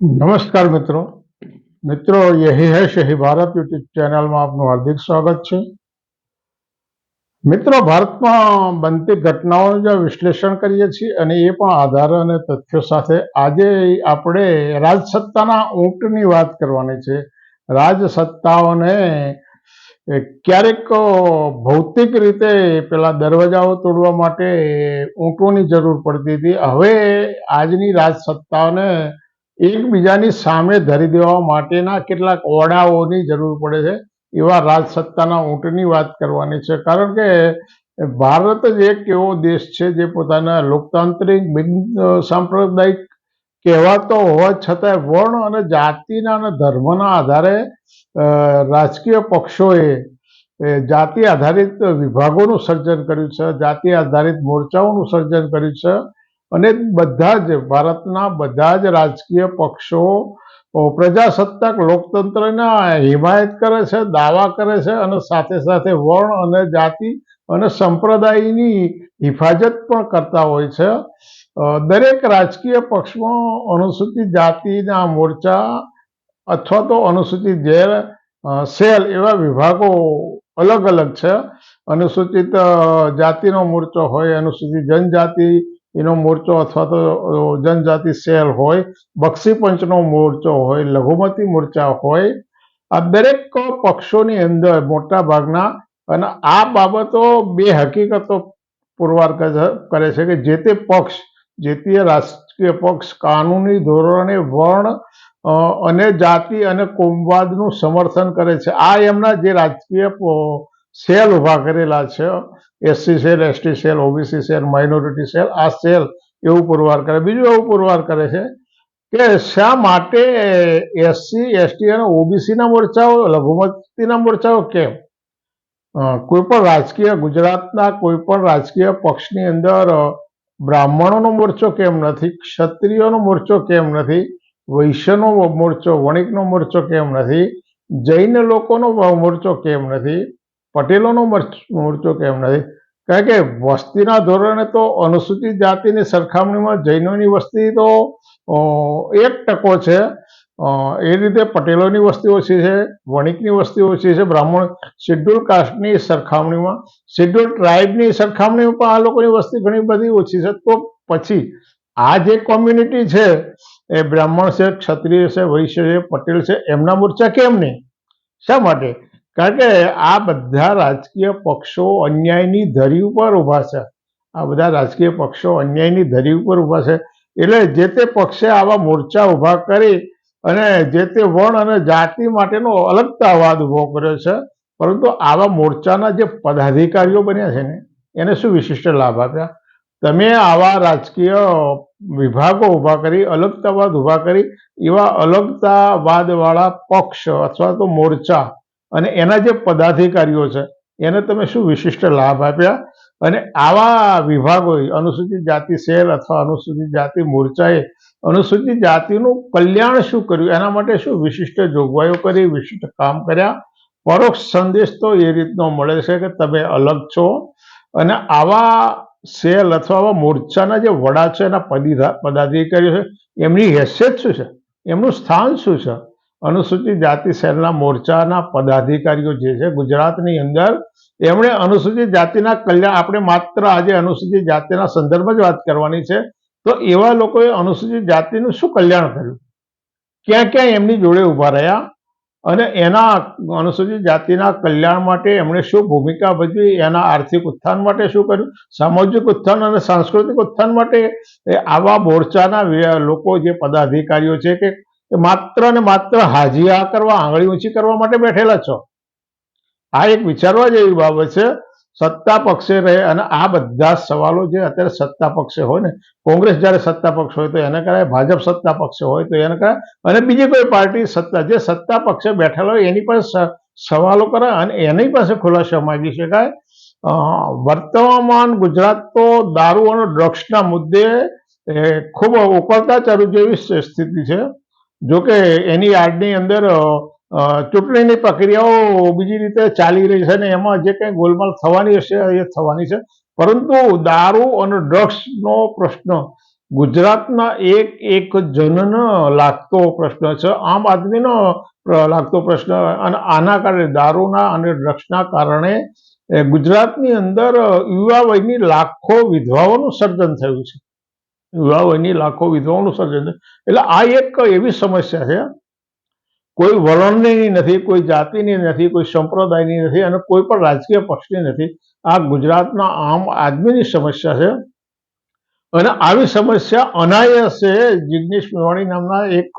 નમસ્કાર મિત્રો. મિત્રો યહી હૈ શહી ભારત યુટ્યુબ ચેનલમાં આપનું હાર્દિક સ્વાગત છે. મિત્રો, ભારતમાં બનતી ઘટનાઓનું જે વિશ્લેષણ કરીએ છીએ અને એ પણ આધાર અને તથ્યો સાથે આજે આપણે રાજસત્તાના ઊંટની વાત કરવાની છે. રાજસત્તાઓને ક્યારેક ભૌતિક રીતે પેલા દરવાજાઓ તોડવા માટે ઊંટોની જરૂર પડતી હતી. હવે આજની રાજસત્તાઓને એકબીજાની સામે ધરી દેવા માટેના કેટલાક ઓરડાઓની જરૂર પડે છે. એવા રાજસત્તાના ઊંટની વાત કરવાની છે. કારણ કે ભારત જ એક એવો દેશ છે જે પોતાના લોકતાંત્રિક બિન સાંપ્રદાયિક કહેવાતો હોવા છતાંય વર્ણ અને જાતિના અને ધર્મના આધારે રાજકીય પક્ષોએ જાતિ આધારિત વિભાગોનું સર્જન કર્યું છે. જાતિ આધારિત મોરચાઓનું સર્જન કર્યું છે. અને બધા જ ભારતના બધા જ રાજકીય પક્ષો પ્રજાસત્તાક લોકતંત્રના હિમાયત કરે છે, દાવા કરે છે અને સાથે સાથે વર્ણ અને જાતિ અને સંપ્રદાયની હિફાજત પણ કરતા હોય છે. દરેક રાજકીય પક્ષમાં અનુસૂચિત જાતિના મોરચા અથવા તો અનુસૂચિત જેર સેલ એવા વિભાગો અલગ અલગ છે. અનુસૂચિત જાતિનો મોરચો હોય, અનુસૂચિત જનજાતિ એનો મોરચો અથવા તો જનજાતિ સેલ હોય, બક્ષી પંચનો મોરચો હોય, લઘુમતી મોરચા હોય, આ દરેક પક્ષોની અંદર મોટા ભાગના અને આ બાબતો બે હકીકતો પુરવાર કરે છે- કે જે તે પક્ષ, જે તે રાષ્ટ્રીય પક્ષ, કાનૂની ધોરણે વર્ણ અને જાતિ અને કોમવાદનું સમર્થન કરે છે. આ એમના જે રાજકીય સેલ ઊભા કરેલા છે. S C cell S T cell O B C cell minority cell, આ સેલ એવું પુરવાર કરે. બીજું એવું પુરવાર કરે છે કે શા માટે એસસી એસટી અને ઓબીસીના મોરચાઓ લઘુમતીના મોરચાઓ કેમ? કોઈ પણ રાજકીય ગુજરાતના કોઈ પણ રાજકીય પક્ષની અંદર બ્રાહ્મણોનો મોરચો કેમ નથી? ક્ષત્રિયોનો મોરચો કેમ નથી? વૈશ્યનો મોરચો, વણિકનો મોરચો કેમ નથી? જૈન લોકોનો મોરચો કેમ નથી? પટેલોનો મરચ- કેમ નથી? કારણ કે વસ્તીના ધોરણે તો અનુસૂચિત જાતિની સરખામણીમાં જૈનોની વસ્તી તો એક ટકો છે. એ રીતે પટેલોની વસ્તી ઓછી છે, વણિકની વસ્તી ઓછી છે, બ્રાહ્મણ શેડ્યુલ કાસ્ટની સરખામણીમાં, શેડ્યુલ ટ્રાઇબની સરખામણીમાં પણ આ લોકોની વસ્તી ઘણી બધી ઓછી છે. તો પછી આ જે કોમ્યુનિટી છે, એ બ્રાહ્મણ છે, ક્ષત્રિય છે, વૈશ્ય છે, પટેલ છે, એમના મોરચા કેમ નહીં? શા માટે? કારણ કે આ બધા રાજકીય પક્ષો અન્યાયની ધરી ઉપર ઊભા છે. આ બધા રાજકીય પક્ષો અન્યાયની ધરી ઉપર ઊભા છે. એટલે જે તે પક્ષે આવા મોરચા ઊભા કરી અને જે તે વર્ણ અને જાતિ માટેનો અલગતાવાદ ઊભો કર્યો છે, પરંતુ આવા મોરચાના જે પદાધિકારીઓ બન્યા છે ને, એને શું વિશિષ્ટ લાભ આપ્યા? તમે આવા રાજકીય વિભાગો ઊભા કરી, અલગતાવાદ ઊભા કરી, એવા અલગતાવાદવાળા પક્ષ અથવા તો મોરચા અને એના જે પદાધિકારીઓ છે, એને તમે શું વિશિષ્ટ લાભ આપ્યા? અને આવા વિભાગોએ અનુસૂચિત જાતિ સેલ અથવા અનુસૂચિત જાતિ મોરચાએ અનુસૂચિત જાતિનું કલ્યાણ શું કર્યું? એના માટે શું વિશિષ્ટ જોગવાઈઓ કરી, વિશિષ્ટ કામ કર્યા? પરોક્ષ સંદેશ તો એ રીતનો મળે છે કે તમે અલગ છો અને આવા સેલ અથવા આવા મોરચાના જે વડા છે, એના પદીધા, પદાધિકારીઓ છે, એમની હેસિયત શું છે? એમનું સ્થાન શું છે? અનુસૂચિત જાતિ સેલના મોરચાના પદાધિકારીઓ જે છે ગુજરાતની અંદર, એમણે અનુસૂચિત જાતિના કલ્યાણ, આપણે માત્ર આજે અનુસૂચિત જાતિના સંદર્ભમાં જ વાત કરવાની છે, તો એવા લોકોએ અનુસૂચિત જાતિનું શું કલ્યાણ કર્યું? ક્યાં ક્યાં એમની જોડે ઊભા રહ્યા અને એના અનુસૂચિત જાતિના કલ્યાણ માટે એમણે શું ભૂમિકા ભજવી, એના આર્થિક ઉત્થાન માટે શું કર્યું, સામાજિક ઉત્થાન અને સાંસ્કૃતિક ઉત્થાન માટે આવા મોરચાના લોકો જે પદાધિકારીઓ છે કે એ માત્ર ને માત્ર હાજી આ કરવા, આંગળી ઊંચી કરવા માટે બેઠેલા છો. આ એક વિચારવા જેવી બાબત છે, સત્તા પક્ષે રહે અને આ બધા સવાલો જે અત્યારે સત્તા પક્ષે હોય ને, કોંગ્રેસ જ્યારે સત્તા પક્ષ હોય તો એને કરાય, ભાજપ સત્તા પક્ષે હોય તો એને કરાય, અને બીજી કોઈ પાર્ટી સત્તા, જે સત્તા પક્ષે બેઠેલા હોય એની પણ સવાલો કરાય અને એની પાસે ખુલાસો માગી શકાય. વર્તમાન ગુજરાત તો દારૂ અને ડ્રગ્સના મુદ્દે ખૂબ ઉકળતા ચાલુ જેવી સ્થિતિ છે. જોકે એની આડની અંદર ચૂંટણીની પ્રક્રિયાઓ બીજી રીતે ચાલી રહી છે ને એમાં જે કંઈ ગોલમાલ થવાની હશે, એ થવાની છે. પરંતુ દારૂ અને ડ્રગ્સનો પ્રશ્ન, ગુજરાતના એક એક જનનો લાગતો પ્રશ્ન છે, આમ આદમીનો લાગતો પ્રશ્ન. અને આના કારણે દારૂના અને ડ્રગ્સના કારણે ગુજરાતની અંદર યુવા વયની લાખો વિધવાઓનું સર્જન થયું છે. યુવા વયની લાખો વિધવાઓનું સર્જન છે. એટલે આ એક એવી સમસ્યા છે, કોઈ વલણની નથી, કોઈ જાતિની નથી, કોઈ સંપ્રદાયની નથી અને કોઈ પણ રાજકીય પક્ષની નથી. આ ગુજરાતના આમ આદમીની સમસ્યા છે. અને આવી સમસ્યા અનાયાસે જિજ્ઞેશ મેવાણી નામના એક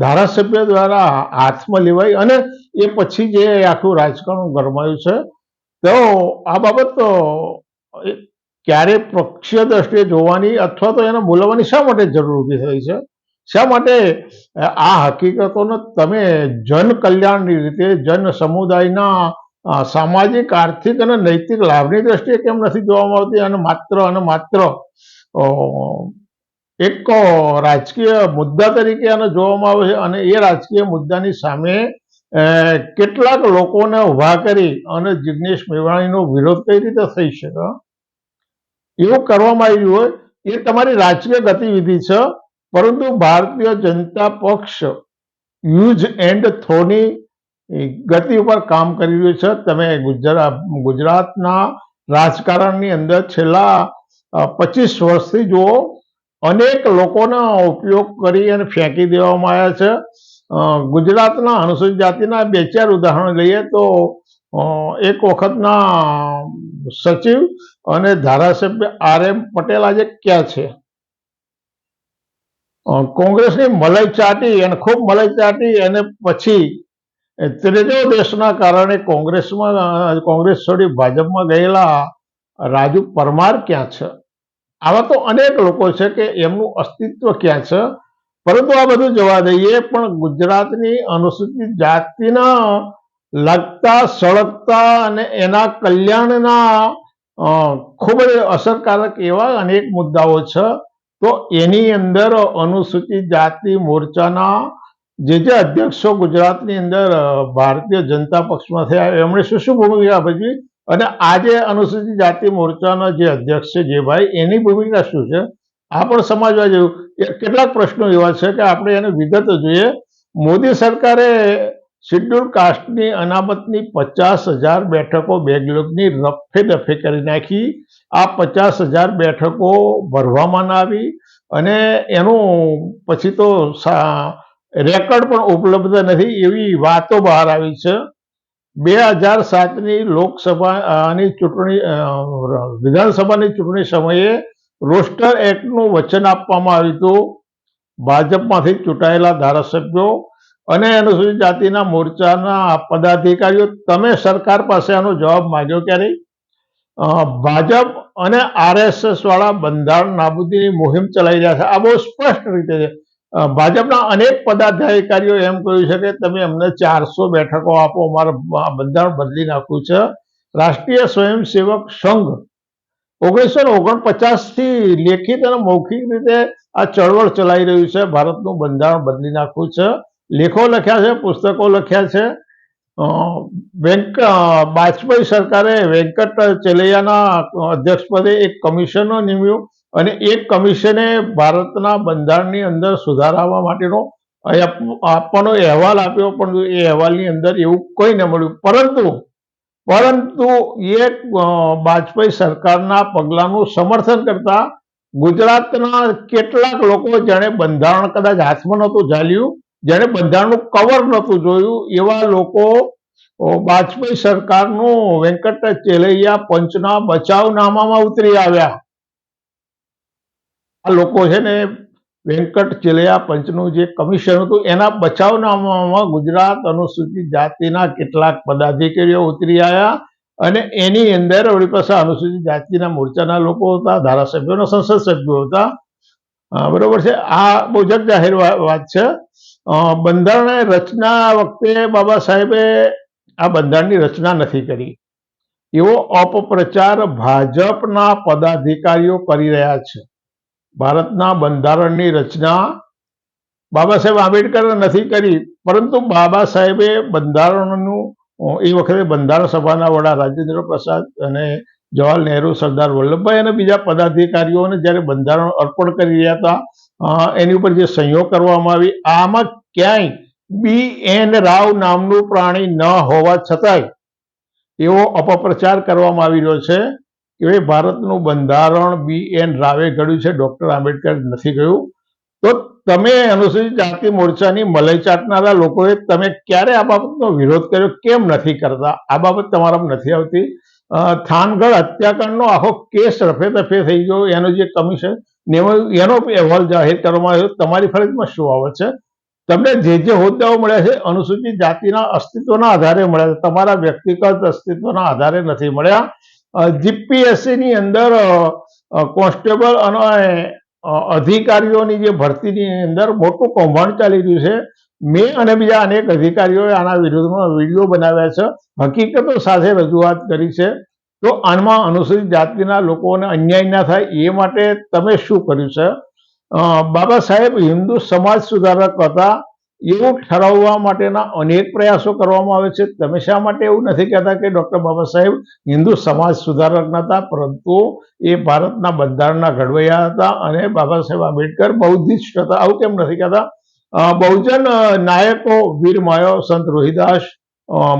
ધારાસભ્ય દ્વારા હાથમાં લેવાઈ અને એ પછી જે આખું રાજકારણ ગરમાયું છે. તો આ બાબત ક્યારે પક્ષીય દ્રષ્ટિએ જોવાની અથવા તો એને બોલાવવાની શા માટે જરૂર ઊભી થઈ છે? શા માટે આ હકીકતોને તમે જન કલ્યાણની રીતે જન સમુદાયના સામાજિક, આર્થિક અને નૈતિક લાભની દ્રષ્ટિએ કેમ નથી જોવામાં આવતી અને માત્ર અને માત્ર એક રાજકીય મુદ્દા તરીકે આને જોવામાં આવે છે અને એ રાજકીય મુદ્દાની સામે કેટલાક લોકોને ઊભા કરી અને જિગ્નેશ મેવાણીનો વિરોધ કઈ રીતે થઈ શકે? એવું કરવામાં આવ્યું હોય, એ તમારી રાજકીય ગતિવિધિ છે. પરંતુ ભારતીય જનતા પક્ષ યુઝ એન્ડ થોની ગતિ ઉપર કામ કરી રહ્યું છે. તમે ગુજરાત ગુજરાતના રાજકારણની અંદર છેલ્લા પચીસ વર્ષથી જુઓ, અનેક લોકોના ઉપયોગ કરી અને ફેંકી દેવામાં આવ્યા છે. ગુજરાતના અનુસૂચિત જાતિના બે ચાર ઉદાહરણ લઈએ તો એક વખતના સચિવ અને ધારાસભ્ય આર એમ પટેલ આજે ક્યાં છે? કોંગ્રેસની મલાઈ ચાટી અને ખૂબ મલાઈ ચાટી અને પછી ત્રીજો દેશના કારણે કોંગ્રેસમાં, કોંગ્રેસ છોડી ભાજપમાં ગયેલા રાજુ પરમાર ક્યાં છે? આવા તો અનેક લોકો છે કે એમનું અસ્તિત્વ ક્યાં છે? પરંતુ આ બધું જવા દઈએ, પણ ગુજરાતની અનુસૂચિત જાતિના લગતા, સળગતા અને એના કલ્યાણના ખૂબ જ અસરકારક એવા અનેક મુદ્દાઓ છે. તો એની અંદર અનુસૂચિત જાતિ મોરચાના જે જે અધ્યક્ષો ગુજરાતની અંદર ભારતીય જનતા પક્ષમાં થયા, એમણે શું શું ભૂમિકા ભજવી? અને આજે અનુસૂચિત જાતિ મોરચાના જે અધ્યક્ષ છે જે ભાઈ એની ભૂમિકા શું છે? આ પણ સમજવા જેવું કેટલાક પ્રશ્નો એવા છે કે આપણે એને વિગતો જોઈએ. મોદી સરકારે શિડ્યુલ કાસ્ટની અનામતની પચાસ હજાર બેઠકો બેંગ્લોરની રફે દફે કરી નાખી. આ પચાસ હજાર બેઠકો ભરવામાં આવી અને એનું પછી તો રેકોર્ડ પણ ઉપલબ્ધ નથી એવી વાતો બહાર આવી છે. બે હજાર સાતની લોકસભાની ચૂંટણી વિધાનસભાની ચૂંટણી સમયે રોસ્ટર એક્ટનું વચન આપવામાં આવ્યું હતું. ભાજપમાંથી ચૂંટાયેલા ધારાસભ્યો અને અનુસૂચિત જાતિના મોરચાના પદાધિકારીઓ, તમે સરકાર પાસે આનો જવાબ માંગ્યો ક્યારે ભાજપ અને આરએસએસ વાળા બંધારણ નાબૂદીની મુહિમ ચલાવી રહ્યા છે. આ બહુ સ્પષ્ટ રીતે છે. ભાજપના અનેક પદાધિકારીઓ એમ કહ્યું છે કે તમે અમને ચારસો બેઠકો આપો, અમારે બંધારણ બદલી નાખ્યું છે. રાષ્ટ્રીય સ્વયંસેવક સંઘ ઓગણીસો ને ઓગણપચાસથી લેખિત અને મૌખિક રીતે આ ચળવળ ચલાવી રહ્યું છે. ભારતનું બંધારણ બદલી નાખ્યું છે. લેખો લખ્યા છે પુસ્તકો લખ્યા છે. વેંક અ, સરકારે વેંકટ ચેલૈયાના અધ્યક્ષપદે એક કમિશનો નિમ્યું અને એ કમિશને ભારતના બંધારણની અંદર સુધારાવા માટેનો આપ- આપવાનો અહેવાલ આપ્યો પણ એ અહેવાલની અંદર એવું કોઈ ન મળ્યું. પરંતુ પરંતુ એ વાજપેયી સરકારના પગલાંનું સમર્થન કરતા ગુજરાતના કેટલાક લોકો જેણે બંધારણ કદાચ હાથમાં નહોતું ઝાલ્યું જેણે બંધારણનું કવર નહોતું જોયું, એવા લોકો વાજપેયી સરકારનું વેંકટ ચેલૈયા પંચના બચાવનામામાં ઉતરી આવ્યા. આ લોકો છે ને વેંકટ ચેલૈયા પંચનું જે કમિશન હતું, એના બચાવનામામાં ગુજરાત અનુસૂચિત જાતિના કેટલાક પદાધિકારીઓ ઉતરી આવ્યા અને એની અંદર વળી પાસે અનુસૂચિત જાતિના મોરચાના લોકો હતા ધારાસભ્યોના સંસદ સભ્યો હતા. બરોબર છે? આ બહુ જગ જાહેર વા- વાત છે. બંધારણ રચના વખતે બાબા સાહેબે આ બંધારણની રચના નથી કરી. એવો અપપ્રચાર ભાજપના પદાધિકારીઓ કરી રહ્યા છે. ભારતના બંધારણની રચના બાબા સાહેબ આંબેડકરે નથી કરી, પરંતુ બાબા સાહેબે બંધારણનું એ વખતે બંધારણ સભાના વડા રાજેન્દ્ર પ્રસાદ અને જવાહરલાલ નહેરુ, સરદાર વલ્લભભાઈ અને બીજા પદાધિકારીઓને જ્યારે બંધારણ અર્પણ કરી રહ્યા હતા એની ઉપર જે સહયોગ કરવામાં આવી, આમાં ક્યાંય બી એન રાવ નામનું પ્રાણી ન હોવા છતાંય એવો અપપ્રચાર કરવામાં આવી રહ્યો છે કે ભારતનું બંધારણ બી એન રાવે ઘડ્યું છે, ડોક્ટર આંબેડકર નથી ગયું. તો તમે અનુસૂચિત જાતિ મોરચાની મલઈ ચાટનારા લોકોએ તમે ક્યારે આ બાબતનો વિરોધ કર્યો? કેમ નથી કરતા? આ બાબત તમારામાં નથી આવતી. થાનગઢ હત્યાકાંડનો આખો કેસ રફે દફે થઈ ગયો. એનો જે કમિશન એનો અહેવાલ જાહેર કરવામાં આવ્યો. તમારી ફરજમાં શું આવે છે? તમને જે જે હોદ્દાઓ મળ્યા છે, અનુસૂચિત જાતિના અસ્તિત્વના આધારે મળ્યા છે. તમારા વ્યક્તિગત અસ્તિત્વના આધારે નથી મળ્યા. જીપીએસસીની અંદર કોન્સ્ટેબલ અને અધિકારીઓની જે ભરતીની અંદર મોટું કૌભાંડ ચાલી રહ્યું છે. મેં અને બીજા અનેક અધિકારીઓએ આના વિરોધમાં વીડિયો બનાવ્યા છે. હકીકતો સાથે રજૂઆત કરી છે. તો આમાં અનુસૂચિત જાતિના લોકોને અન્યાય ના થાય એ માટે તમે શું કર્યું છે? બાબા સાહેબ, હિન્દુ સમાજ સુધારક હતા. એવું ઠરાવવા માટેના અનેક પ્રયાસો કરવામાં આવે છે. તમે શા માટે એવું નથી કહેતા કે ડૉક્ટર બાબા સાહેબ હિન્દુ સમાજ સુધારક નહોતા પરંતુ એ ભારતના બંધારણના ઘડવૈયા હતા અને બાબા સાહેબ આંબેડકર બૌદ્ધિસ્ટ હતા. આવું કેમ નથી કહેતા? બહુજન નાયકો વીર માયો, સંત રોહિદાસ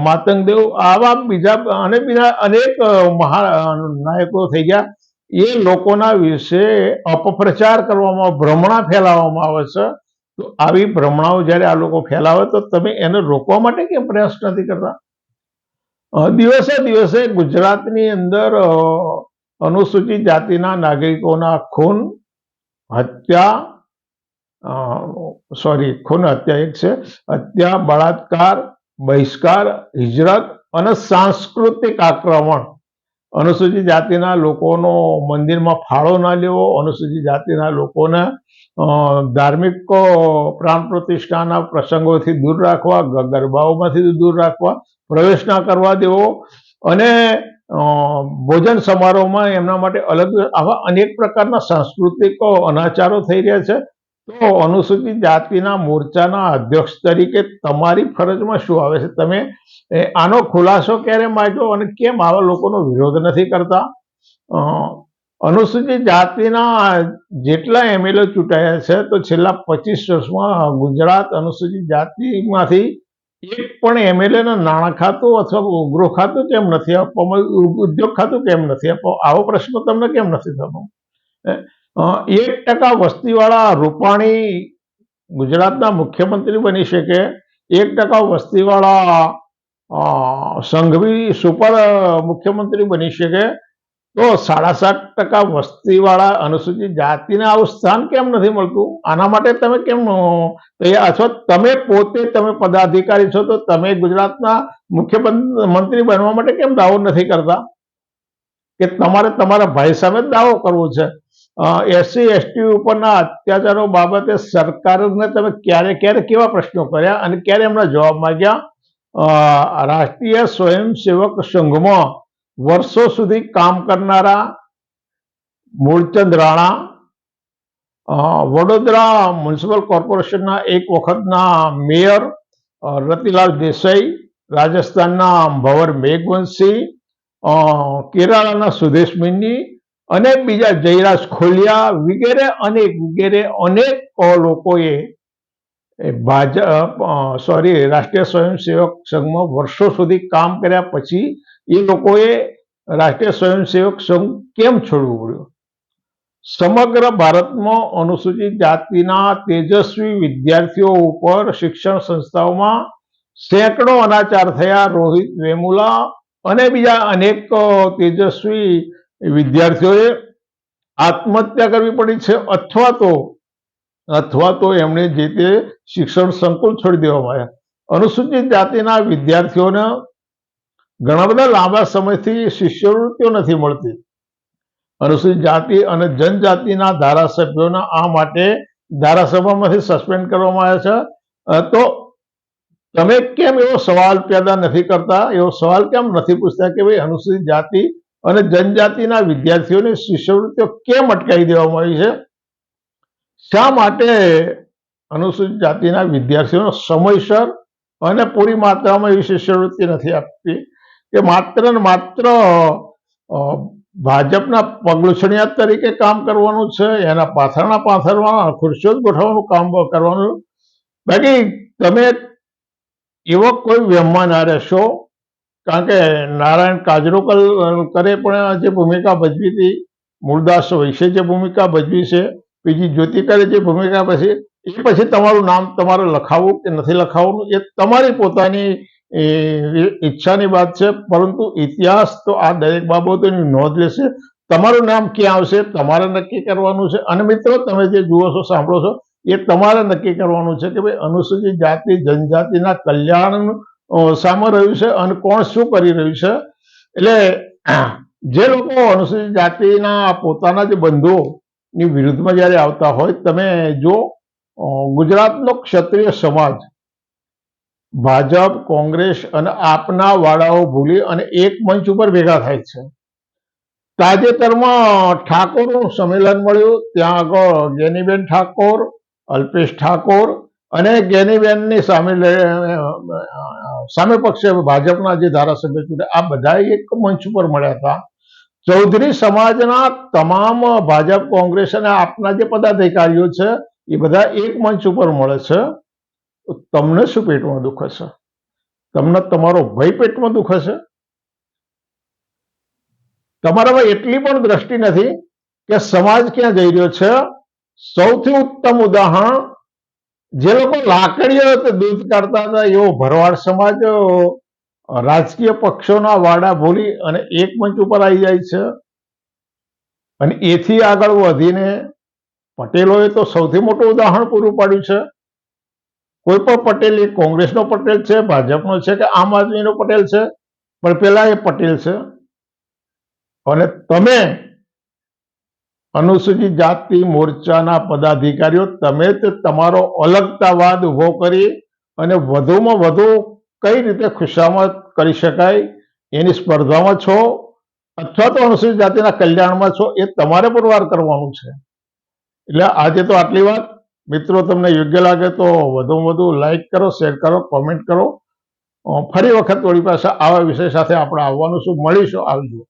માતંગદેવ, આવા બીજા અને બીજા અનેક મહા, નાયકો થઈ ગયા. એ લોકોના વિશે અપપ્રચાર કરવામાં, ભ્રમણા ફેલાવવામાં આવે છે. તો આવી ભ્રમણાઓ જ્યારે આ લોકો ફેલાવે, તો તમે એને રોકવા માટે કેમ પ્રયાસ નથી કરતા? દિવસે દિવસે ગુજરાતની અંદર અનુસૂચિત જાતિના નાગરિકોના ખૂન, હત્યા સોરી, ખૂન હત્યા એક છે. હત્યા, બળાત્કાર, બહિષ્કાર, હિજરત અને સાંસ્કૃતિક આક્રમણ. અનુસૂચિત જાતિના લોકોનો મંદિરમાં ફાળો ના લેવો, અનુસૂચિત જાતિના લોકોને ધાર્મિક પ્રાણ પ્રતિષ્ઠાના પ્રસંગોથી દૂર રાખવા ગરબાઓમાંથી દૂર રાખવા, પ્રવેશ ના કરવા દેવો અને ભોજન સમારોહમાં એમના માટે અલગ, આવા અનેક પ્રકારના સાંસ્કૃતિક અનાચારો થઈ રહ્યા છે. તો અનુસૂચિત જાતિના મોરચાના અધ્યક્ષ તરીકે તમારી ફરજમાં શું આવે છે? તમે આનો ખુલાસો ક્યારે માગ્યો અને કેમ આવા લોકોનો વિરોધ નથી કરતા? અનુસૂચિત જાતિના જેટલા એમએલએ ચૂંટાયા છે, તો છેલ્લા પચીસ વર્ષમાં ગુજરાત અનુસૂચિત જાતિમાંથી એક પણ એમએલએ ને નાણાં ખાતું અથવા ગૃહ ખાતું કેમ નથી આપવામાં ઉદ્યોગ ખાતું કેમ નથી આપવામાં આવો પ્રશ્ન તમને કેમ નથી થતો? એક ટકા વસ્તીવાળા રૂપાણી ગુજરાતના મુખ્યમંત્રી બની શકે, એક ટકા વસ્તીવાળા સંઘવી સુપર મુખ્યમંત્રી બની શકે, તો સાડા સાત ટકા વસ્તીવાળા અનુસૂચિત જાતિને આવું સ્થાન કેમ નથી મળતું? આના માટે તમે કેમ અથવા તમે પોતે તમે પદાધિકારી છો, તો તમે ગુજરાતના મુખ્યમંત્રી બનવા માટે કેમ દાવો નથી કરતા? કે તમારે તમારા ભાઈ સામે દાવો કરવો છે. એસસી એસટી ઉપરના અત્યાચારો બાબતે સરકારને તમે ક્યારે ક્યારે કેવા પ્રશ્નો કર્યા અને ક્યારે એમના જવાબ માંગ્યા? રાષ્ટ્રીય સ્વયંસેવક સંઘમાં વર્ષો સુધી કામ કરનારા મૂળચંદ રાણા વડોદરા મ્યુનિસિપલ કોર્પોરેશનના એક વખતના મેયર રતિલાલ દેસાઈ, રાજસ્થાનના ભવર મેઘવંશી કેરાલાના સુદેશ મિન્ની અને બીજા જયરાજ ખોલિયા વગેરે અનેક વગેરે અનેક લોકોએ ભાજપ સોરી રાષ્ટ્રીય સ્વયંસેવક સંઘમાં વર્ષો સુધી કામ કર્યા પછી એ લોકોએ રાષ્ટ્રીય સ્વયંસેવક સંઘ કેમ છોડવું પડ્યું? સમગ્ર ભારતમાં અનુસૂચિત જાતિના તેજસ્વી વિદ્યાર્થીઓ ઉપર શિક્ષણ સંસ્થાઓમાં સેંકડો અનાચાર થયા. રોહિત વેમુલા અને બીજા અનેક તેજસ્વી વિદ્યાર્થીઓએ આત્મહત્યા કરવી પડી છે અથવા તો અથવા તો એમણે જે તે શિક્ષણ સંકુલ છોડી દેવામાં આવ્યા. અનુસૂચિત જાતિના વિદ્યાર્થીઓને ઘણા બધા લાંબા સમયથી શિષ્યવૃત્તિઓ નથી મળતી. અનુસૂચિત જાતિ અને જનજાતિના ધારાસભ્યોના આ માટે ધારાસભામાંથી સસ્પેન્ડ કરવામાં આવ્યા છે. તો તમે કેમ એવો સવાલ પેદા નથી કરતા? એવો સવાલ કેમ નથી પૂછતા કે ભાઈ અનુસૂચિત જાતિ અને જનજાતિના વિદ્યાર્થીઓને શિષ્યવૃત્તિઓ કેમ અટકાવી દેવામાં આવી છે? શા માટે અનુસૂચિત જાતિના વિદ્યાર્થીઓને સમયસર અને પૂરી માત્રામાં એવી શિષ્યવૃત્તિ નથી આપતી કે માત્ર ને માત્ર ભાજપના પગલુછણિયા તરીકે કામ કરવાનું છે, એના પાથરણા પાથરવાના, ખુરશીઓ ગોઠવવાનું કામ કરવાનું બાકી તમે એવો કોઈ વ્યમમાં ના રહેશો કારણ કે નારાયણ કાજરોકલ કરે પણ જે ભૂમિકા ભજવી હતી મૂળદાસ વૈશ્ય જે ભૂમિકા ભજવી છે, બીજી જ્યોતિકારે જે ભૂમિકા પછી એ પછી તમારું નામ તમારે લખાવવું કે નથી લખાવવું એ તમારી પોતાની ઈચ્છાની વાત છે, પરંતુ ઇતિહાસ તો આ દરેક બાબતોની નોંધ લેશે. તમારું નામ ક્યાં આવશે, તમારે નક્કી કરવાનું છે, અને મિત્રો તમે જે જુઓ છો, સાંભળો છો, એ તમારે નક્કી કરવાનું છે કે ભાઈ અનુસૂચિત જાતિ, જનજાતિના કલ્યાણ સામે રહ્યું છે અને કોણ શું કરી રહ્યું છે? એટલે જે લોકો અનુસૂચિત જાતિના પોતાના જે બંધુઓની વિરુદ્ધમાં જ્યારે આવતા હોય, તમે જો ગુજરાતનો ક્ષત્રિય સમાજ, ભાજપ, કોંગ્રેસ અને આપના વાળાઓ ભૂલી અને એક મંચ ઉપર ભેગા થાય છે. તાજેતરમાં ઠાકોરનું સંમેલન મળ્યું, ત્યાં આગળ ગેનીબેન ઠાકોર, અલ્પેશ ઠાકોર અને ગેનીબેનની સામે સામે પક્ષે ભાજપના જે ધારાસભ્ય છે, આ બધા એક મંચ ઉપર મળ્યા હતા. ચૌધરી સમાજના તમામ ભાજપ, કોંગ્રેસ અને આપના જે પદાધિકારીઓ છે, એ બધા એક મંચ ઉપર મળે છે. તમને શું પેટમાં દુખે છે તમને તમારો ભય પેટમાં દુખે છે તમારામાં એટલી પણ દ્રષ્ટિ નથી કે સમાજ ક્યાં જઈ રહ્યો છે? સૌથી ઉત્તમ ઉદાહરણ જે લોકો લાકડીઓ દૂધ કાઢતા હતા, એવો ભરવાડ સમાજ રાજકીય પક્ષોના વાડા ભૂલી અને એક મંચ ઉપર આવી જાય છે. અને એથી આગળ વધીને પટેલોએ તો સૌથી મોટું ઉદાહરણ પૂરું પાડ્યું છે. કોઈ પણ પટેલ, એ કોંગ્રેસનો પટેલ છે, ભાજપનો છે કે આમ આદમીનો પટેલ છે, પણ પેલા એ પટેલ છે. અને તમે અનુસૂચિત જાતિ મોરચાના પદાધિકારીઓ, તમે જ તમારો અલગતાવાદ ઊભો કરી અને વધુમાં વધુ કઈ રીતે ખુશામત કરી શકાય એની સ્પર્ધામાં છો અથવા તો અનુસૂચિત જાતિના કલ્યાણમાં છો એ તમારે પુરવાર કરવાનું છે. એટલે આજે તો આટલી વાત. મિત્રો, તમને યોગ્ય લાગે તો વધુમાં વધુ લાઈક કરો શેર કરો કોમેન્ટ કરો. ફરી વખત થોડી પાસે આવા વિષય સાથે આપણે આવવાનું શું મળીશું આવજો.